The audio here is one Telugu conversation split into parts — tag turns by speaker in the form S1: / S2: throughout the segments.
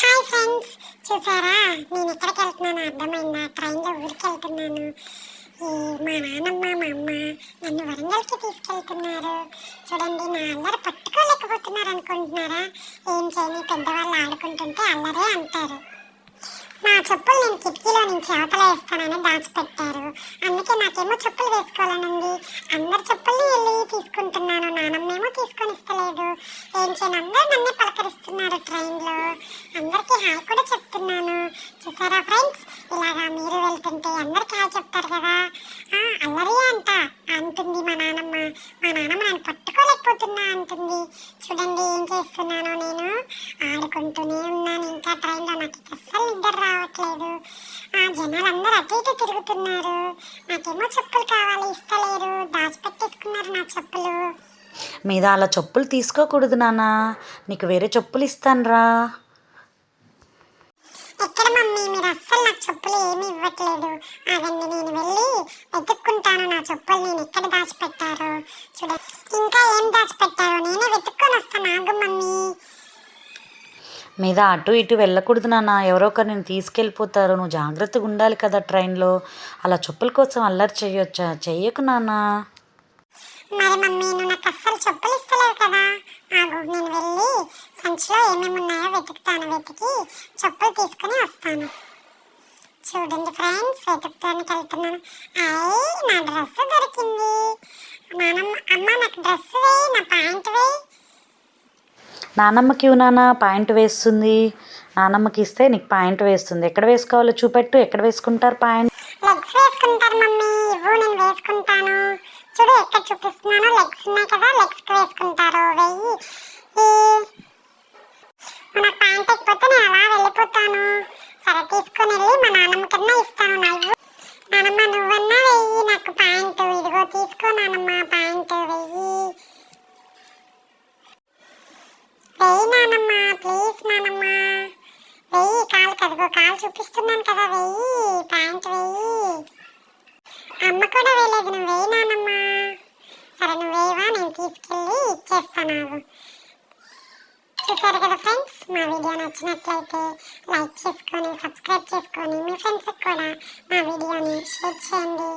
S1: హాయ్ ఫ్రెండ్స్ చూసారా? నేను ఎక్కడికి వెళ్తున్నాను అర్థమైందా? ట్రైన్లో ఊరికి వెళ్తున్నాను మా నాన్నమ్మ మా అమ్మ నన్ను వరంగల్కి తీసుకెళ్తున్నారు. చూడండి నా అల్లరి పట్టుకోలేకపోతున్నారు అనుకుంటున్నారా? ఏం చేయని పెద్దవాళ్ళు ఆడుకుంటుంటే అల్లరే అంటారు. నా చెప్పులు నేను కిటికీలో నుంచి అవతల వేస్తానని దాచిపెట్టారు. అందుకే నాకేమో చెప్పులు వేసుకోవాలనుంది. అందరి చెప్పుల్ని వెళ్ళి తీసుకుంటున్నాను. నానమ్మేమో తీసుకొని ఇస్తలేదు. ఏం చేయను? అందరూ నన్నే పలకరిస్తున్నారు ట్రైన్లో. నాకు కూడా చెప్తున్నాను. చూసారా ఫ్రెండ్స్? ఇలాగా మీరు వెళ్తుంటే అందరికీ హాయ్ చెప్తారు కదా? అల్లరి అంట అంటుంది మా నానమ్మ. మా నానమ్మ నన్ను పట్టుకోలేకపోతున్నా అంటుంది. చూడండి ఏం చేస్తున్నానో నేను. ఆడుకుంటూనే ఉన్నాను. ఇంకా ట్రైన్లో నాకు అస్సలు నిద్ర రావట్లేదు. ఆ జనాలు అందరూ అటు ఇటు తిరుగుతున్నారు. నాకేమో చెప్పులు కావాలి ఇస్తలేరు. దాచిపెట్టేసుకున్నారు నా చెప్పులు.
S2: మీద అలా చెప్పులు తీసుకోకూడదు నాన్న. నీకు వేరే చెప్పులు ఇస్తానురా.
S1: ఎక్కడ మమ్మీ? మీరు అస్సలు నాకు చెప్పులు ఏమీ ఇవ్వట్లేదు. ఆగండి నేను వెళ్ళి వెతుక్కుంటాను. నా చెప్పులు నేను ఎక్కడ దాచిపెట్టారో చూడ. ఇంకా ఏం దాచిపెట్టారో నేనే వెతుక్కొని వస్తాను. ఆగు మమ్మీ.
S2: మీద అటు ఇటు వెళ్ళకూడదు నాన్న. ఎవరో ఒకరు నేను తీసుకెళ్ళిపోతారు. నువ్వు జాగ్రత్తగా ఉండాలి కదా ట్రైన్లో. అలా చెప్పుల కోసం అల్లరి చేయొచ్చా? చెయ్యకు నాన్న.
S1: మరి మమ్మీ నువ్వు నాకు అస్సలు చెప్పులు ఇస్తలేవు కదా ఆగు నేను వెళ్ళి సంచిలో ఏమేమి ఉన్నాయో వెతుకుతాను వెతికి చెప్పులు తీసుకొని వస్తాను. చూడండి ఫ్రెండ్స్ వెతుకుతానికి వెళ్తున్నాను. అయ్యి నా డ్రెస్ దొరికింది. నానమ్మ అమ్మ నాకు డ్రెస్ వేయి నా ప్యాంట్ వేయి.
S2: నానమ్మకి ఇవ్వు నాన్న పాయింట్ వేస్తుంది. నానమ్మకి ఇస్తే నీకు పాయింట్ వేస్తుంది. ఎక్కడ వేసుకోవాలో చూపెట్టు ఎక్కడ వేసుకుంటారు పాయింట్?
S1: లెగ్స్ వేసుకుంటారు మమ్మీ. ఇవ్వు నేను వేసుకుంటాను. చూడు ఎక్కడ చూపిస్తున్నానో లెగ్స్కి వేసుకుంటారు వెయ్యి ఈ- నాకు ప్యాంట్ ఎక్కిపోతే నేను అలా వెళ్ళిపోతాను సరే తీసుకుని వెళ్ళి మా నాన్నమ్మ కన్నా ఇస్తాను నవ్వు. నానమ్మ నువ్వన్నా వెయ్యి నాకు ప్యాంటు ఇదిగో తీసుకో నానమ్మ ప్యాంటు వెయ్యి. వెయ్యి నానమ్మ ప్లీజ్ నానమ్మ. వెయ్యి కాలు కదుగో కాలు చూపిస్తున్నాను కదా వెయ్యి ప్యాంట్ వెయ్యి. అమ్మ కూడా వేయలేదు నువ్వు వేయి నానమ్మ. సరే నువ్వు వేయవా నేను తీసుకెళ్ళి ఇచ్చేస్తాను ఆగు. చూసారు కదా ఫ్రెండ్స్ మా వీడియో నచ్చినట్లయితే లైక్ చేసుకొని సబ్స్క్రైబ్ చేసుకొని మీ ఫ్రెండ్స్కి కూడా మా వీడియోని షేర్ చేయండి.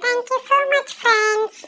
S1: Thank you so much friends